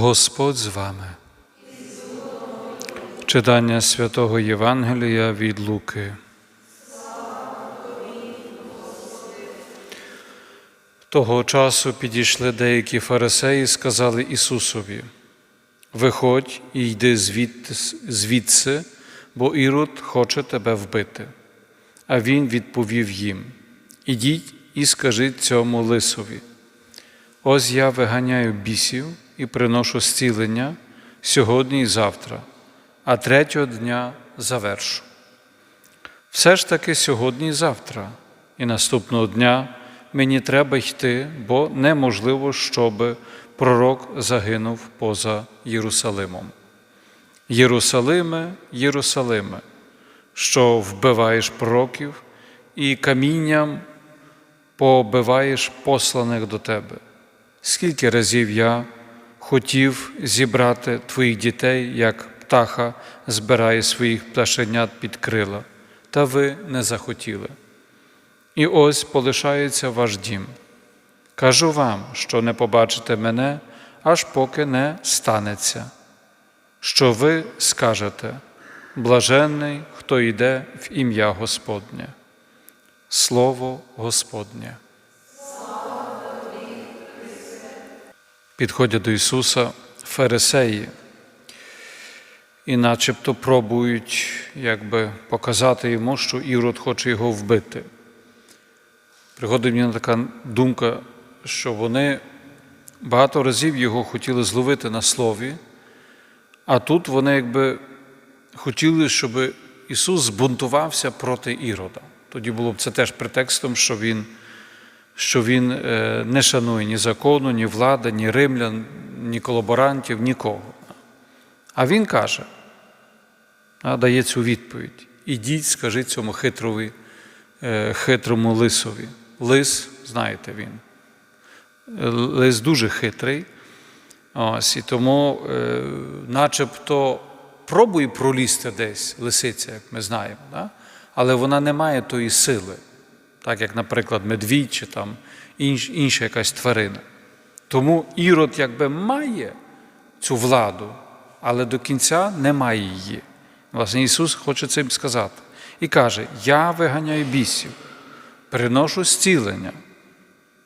Господь з вами. Читання святого Євангелія від Луки. Того часу підійшли деякі фарисеї і сказали Ісусові: Виходь і йди звідси, бо Ірод хоче тебе вбити. А він відповів їм: Ідіть і скажіть цьому лисові. Ось я виганяю бісів і приношу зцілення сьогодні і завтра, а третього дня завершу. Все ж таки сьогодні і завтра, і наступного дня мені треба йти, бо неможливо, щоб пророк загинув поза Єрусалимом. Єрусалиме, Єрусалиме, що вбиваєш пророків і камінням побиваєш посланих до тебе. Скільки разів я хотів зібрати твоїх дітей, як птаха збирає своїх пташенят під крила, та ви не захотіли. І ось полишається ваш дім. Кажу вам, що не побачите мене, аж поки не станеться, що ви скажете, блаженний, хто йде в ім'я Господнє. Слово Господнє. Підходять до Ісуса фарисеї і начебто пробують якби, показати йому, що Ірод хоче його вбити. Приходить мені така думка, що вони багато разів його хотіли зловити на слові, а тут вони якби хотіли, щоб Ісус збунтувався проти Ірода. Тоді було б це теж претекстом, що Він що він не шанує ні закону, ні влади, ні римлян, ні колаборантів, нікого. А він каже, дає цю відповідь: ідіть, скажіть цьому хитрові, хитрому лисові. Лис, знаєте він. Лис дуже хитрий. Ось, І тому, начебто, пробує пролізти десь лисиця, як ми знаємо, але вона не має тої сили так як, наприклад, медвідь чи там інш, інша якась тварина. Тому Ірод якби має цю владу, але до кінця не має її. Власне, Ісус хоче цим сказати. І каже: Я виганяю бісів, приношу зцілення.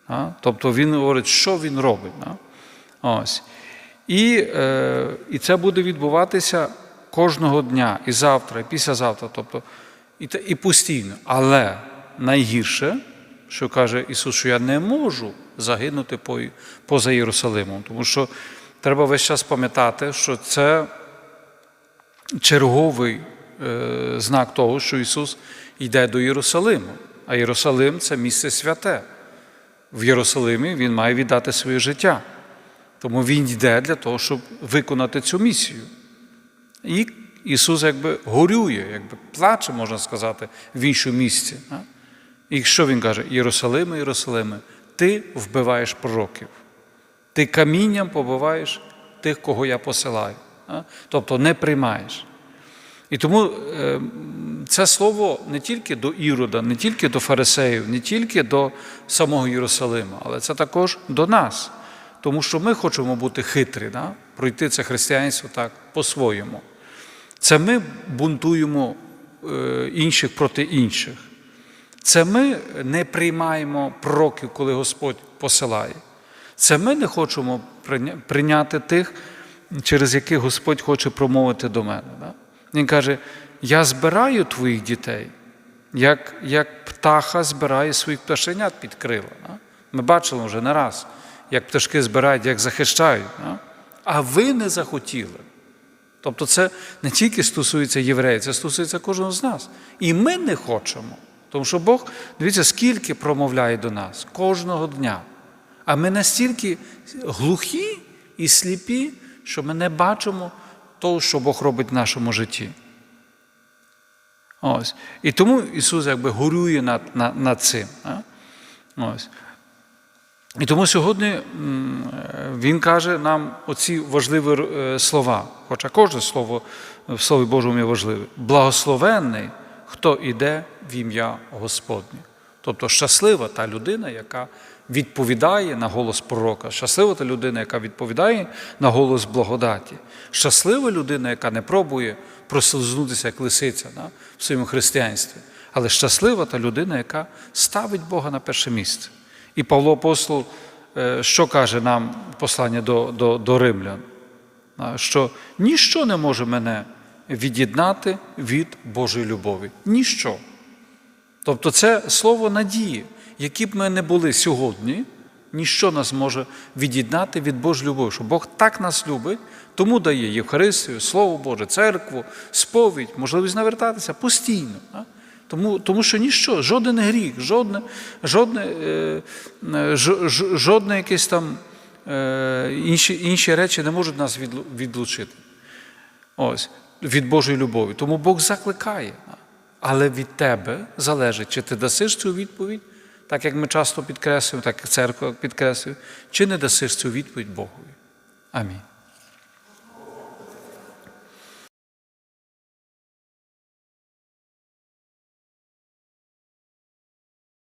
А? Тобто Він говорить, що Він робить. А? Ось. І, е, І це буде відбуватися кожного дня, і завтра, і післязавтра, тобто, і, і постійно. Але найгірше, що каже Ісус, що я не можу загинути поза Єрусалимом. Тому що треба весь час пам'ятати, що це черговий е, знак того, що Ісус йде до Єрусалиму. А Єрусалим це місце святе. В Єрусалимі Він має віддати своє життя. Тому Він йде для того, щоб виконати цю місію. І Ісус якби горює, якби плаче, можна сказати, в іншому місці. І що він каже? Єрусалиме, Єрусалиме, ти вбиваєш пророків, ти камінням побиваєш тих, кого я посилаю. Тобто не приймаєш. І тому це слово не тільки до Ірода, не тільки до фарисеїв, не тільки до самого Єрусалима, але це також до нас. Тому що ми хочемо бути хитрі, да? пройти це християнство так по-своєму. Це ми бунтуємо інших проти інших. Це ми не приймаємо пророків, коли Господь посилає. Це ми не хочемо прийняти тих, через яких Господь хоче промовити до мене. Він каже: Я збираю твоїх дітей, як як птаха збирає своїх пташенят під крила. Ми бачили вже не раз, як пташки збирають, як захищають. А ви не захотіли. Тобто це не тільки стосується євреїв, це стосується кожного з нас. І ми не хочемо. Тому що Бог, дивіться, скільки промовляє до нас кожного дня. А ми настільки глухі і сліпі, що ми не бачимо того, що Бог робить в нашому житті. Ось. І тому Ісус якби горює над над, над цим. Ось. І тому сьогодні Він каже нам оці важливі слова, хоча кожне слово в Слові Божому є важливе. Благословенний хто йде в ім'я Господнє. Тобто щаслива та людина, яка відповідає на голос пророка. Щаслива та людина, яка відповідає на голос благодаті. Щаслива людина, яка не пробує прослизнутися як лисиця да, в своєму християнстві. Але щаслива та людина, яка ставить Бога на перше місце. І Павло Апостол, е, що каже нам послання до, до, до римлян? Що ніщо не може мене від'єднати від Божої любові. Ніщо. Тобто це слово надії, які б ми не були сьогодні, ніщо нас може від'єднати від Божої любові, що Бог так нас любить, тому дає Євхаристію, Слово Боже, церкву, сповідь, можливість навертатися постійно. Тому, тому що ніщо, жоден гріх, жодне, жодне, е, е, жодне якесь там е, інші, інші речі не можуть нас відлучити. Ось, від Божої любові. Тому Бог закликає. Але від тебе залежить, чи ти дасиш цю відповідь, так як ми часто підкреслюємо, так як церква підкреслює, чи не дасиш цю відповідь Богові. Амінь.